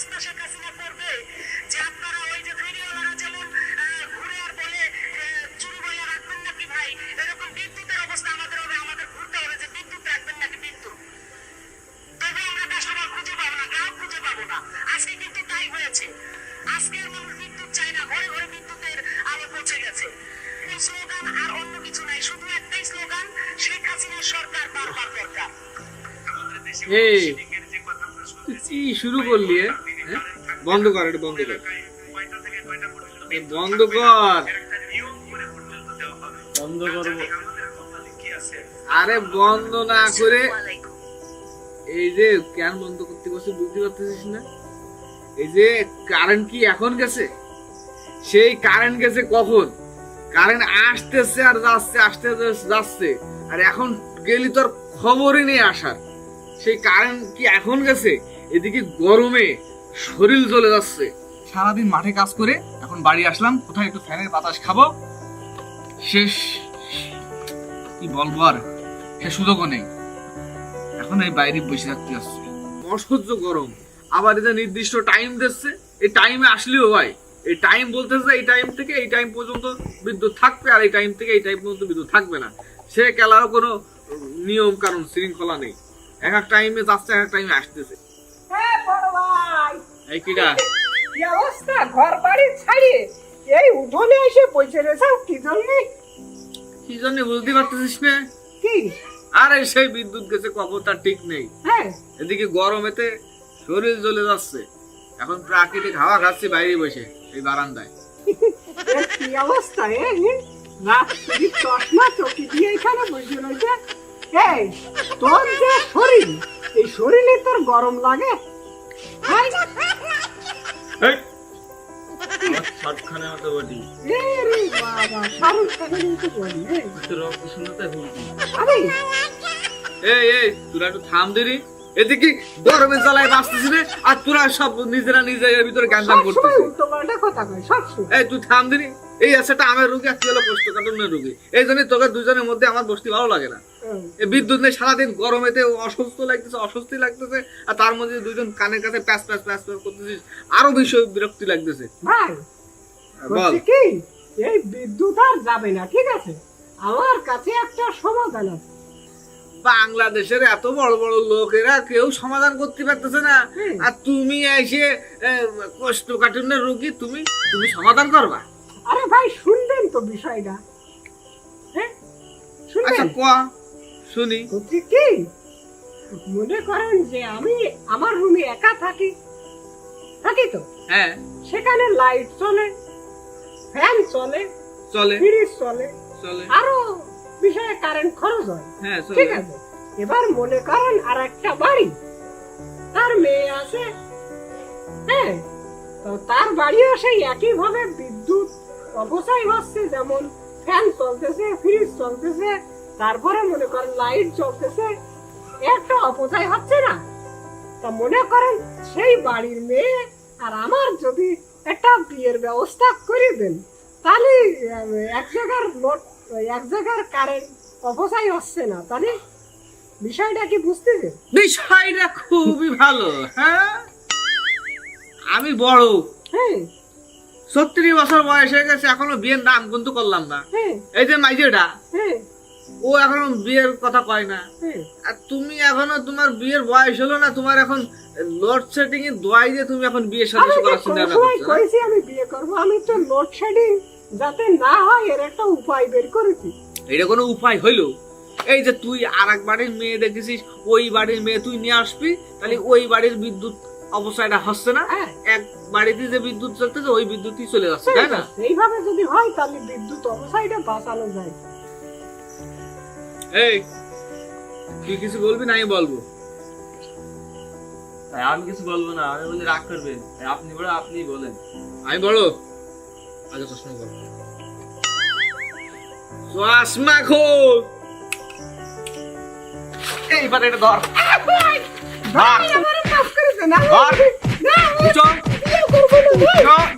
ব্যবস্থা শেখ হাসিনা করবে যে আপনারা ওই যে ফেরিওয়ালারা যেমন ঘুরে আর বলে চুরি বলে রাখবেন নাকি ভাই? এরকম বিদ্যুতের অবস্থা আমাদের হবে আমাদের ঘুরতে হবে যে বিদ্যুৎ রাখবেন নাকি বিদ্যুৎ? তবে আমরা কাস্টমার খুঁজে পাবো না গ্রাহক খুঁজে পাবো না। আজকে কিন্তু তাই হয়েছে। আজকের মানুষ বিদ্যুৎ চায় না ঘরে ঘরে বিদ্যুতের আলো পৌঁছে গেছে। স্লোগান আর অন্য কিছু নাই শুধু একটাই স্লোগান শেখ হাসিনার সরকার বারবার দরকার। এই শুরু করলি? হ্যাঁ? বন্ধ কর এটা বন্ধ কর। বন্ধ কর। বন্ধ করব। আরে বন্ধ না করে এই যে কেন বন্ধ করতে বসে বুঝতে পারতেছিস না? এই যে কারেন্ট কি এখন গেছে? সেই কারেন্ট গেছে কখন? কারেন্ট আসতেছে আর যাচ্ছে আসতে যাচ্ছে। আর এখন গেলি তোর খবরই নেই আসার। সেই কারেন্ট কি এখন গেছে? এদিকে গরমে শরীর জ্বলে যাচ্ছে। সারাদিন মাঠে কাজ করে এখন বাড়ি আসলাম কোথায় একটু ফ্যানের বাতাস খাব? শেষ কি বলব আর? সে সুযোগও নেই। এখন এই বাইরে বসে থাকতে আসছে অসহ্য গরম। আবার এটা নির্দিষ্ট টাইম দিচ্ছে এই টাইমে আসলেও ভাই এই টাইম বলতেছে এই টাইম থেকে এই টাইম পর্যন্ত বিদ্যুৎ থাকবে আর এই টাইম থেকে এই টাইম পর্যন্ত বিদ্যুৎ থাকবে না। সে খেলারও কোনো নিয়ম কারণ শৃঙ্খলা নেই। এক এক টাইমে যাচ্ছে এক এক টাইমে আসতেছে। হ্যাঁ এই কি অবস্থা? ঘর বাড়ি ছাড়িয়ে এই উঠোনে এসে বসে রেছাও কি জন্যে? কি জন্য বুঝতে পারতেছিস না? কি? আরে সেই বিদ্যুৎ গেছে কখন তার ঠিক নেই। হ্যাঁ। এদিকে গরমেতে শরীর জ্বলে যাচ্ছে। এখন প্রাকৃতিক হাওয়া খাচ্ছি বাইরে বসে এই বারান্দায়। কি অবস্থা এ রাত থেকে চশমা চকি দিয়ে এখানে বসে রয়েছে। এই তোর যে শরীর এই শরীরে তোর গরম লাগে। শর্টখানে মতো বলি। এ রে বাবা শাহরুখ খানের মতো বলি? তোর রক্ত শুনতে ভুলছি এই এই তোরা একটু থাম দিরি। এদিকে গরমে জ্বালায় বাঁচতেছি রে আর তোরা সব নিজেরা নিজের ভিতরে করতেছিস এই তুই থাম দিরি। এই আছে আমের রুগী আর তুই হলো কোষ্ঠকাঠিন্যের রুগী। এই জন্যই তোকে দুজনের মধ্যে আমার বসতে ভালো লাগে না। বিদ্যুৎ নেই সারাদিন গরমেতে অসুস্থ লাগতেছে অস্বস্তি লাগতেছে আর তার মধ্যে দুজন কানের কাছে প্যাস প্যাস প্যাস প্যাস করতেছিস আরও বেশি বিরক্তি লাগতেছে। ভাই বল। কি এই বিদ্যুৎ আর যাবে না ঠিক আছে? আমার কাছে একটা সমাধান আছে। বাংলাদেশের এত বড় বড় লোকেরা কেউ সমাধান করতে পারতেছে না। আর তুমি এসে কোষ্ঠকাঠিন্যের রোগী তুমি তুমি সমাধান করবা। আরে ভাই শুনবেন তো বিষয়টা। হ্যাঁ আচ্ছা শুনবেন কোয়া শুনি। কি মনে করেন যে আমি আমার রুমে একা থাকি? থাকি তো? হ্যাঁ। সেখানে লাইট চলে ফ্যান চলে চলে। ফ্রিজ চলে চলে। আরও বিষয়ে কারেন্ট খরচ হয়। হ্যাঁ ঠিক আছে? এবার মনে করেন আর একটা বাড়ি। তার মেয়ে আছে হ্যাঁ? তো তার বাড়িও সেই একই ভাবে বিদ্যুৎ অপচয় হচ্ছে যেমন ফ্যান চলতেছে ফ্রিজ চলতেছে তারপরে মনে করেন লাইট চলতেছে একটা অপচয় হচ্ছে না। তা মনে করেন সেই বাড়ির মেয়ে আর আমার যদি একটা বিয়ের ব্যবস্থা করে দেন তাহলে এক জায়গার লোড এক জায়গার কারেন্ট অপচয় হচ্ছে না তাহলে বিষয়টা কি বুঝতেছেন? বিষয়টা খুবই ভালো হ্যাঁ? আমি বড়। হ্যাঁ। সত্তর বছর বয়স হয়ে গেছে এখনও বিয়ের নাম কিন্তু করলাম না। হ্যাঁ। এই যে মাইজেটা হ্যাঁ। ও এখনও বিয়ের কথা কয় না। আর তুমি এখনও তোমার বিয়ের বয়স হলো না তোমার এখন লোড সেটিং এ দোয়াই দিয়ে তুমি এখন বিয়ে আমি সাথে করার চিন্তা করছ না? কইছি আমি বিয়ে করব। আমি তো লোডশেডিং যাতে না হয় এর একটা উপায় বের করেছি। এটা কোনো উপায় হইল? এই যে তুই আর এক বাড়ির মেয়ে দেখেছিস ওই বাড়ির মেয়ে তুই নিয়ে আসবি তাহলে ওই বাড়ির বিদ্যুৎ অবস্থাটা হচ্ছে না? হ্যাঁ। এক বাড়িতে যে বিদ্যুৎ চলতেছে ওই বিদ্যুৎই চলে যাচ্ছে তাই না? এইভাবে যদি হয় তাহলে বিদ্যুৎ অবস্থাটা বাঁচানো যায়। এই তুই কিছু বলবি না আমি বলব। তাই আমি কিছু বলব না আমি বলি রাগ করবেন। তাই আপনি বড় আপনি বলেন। আমি বড় আগে চশমা কর চশমা খোল। এইবার এটা ধর। ধর। আমি চল।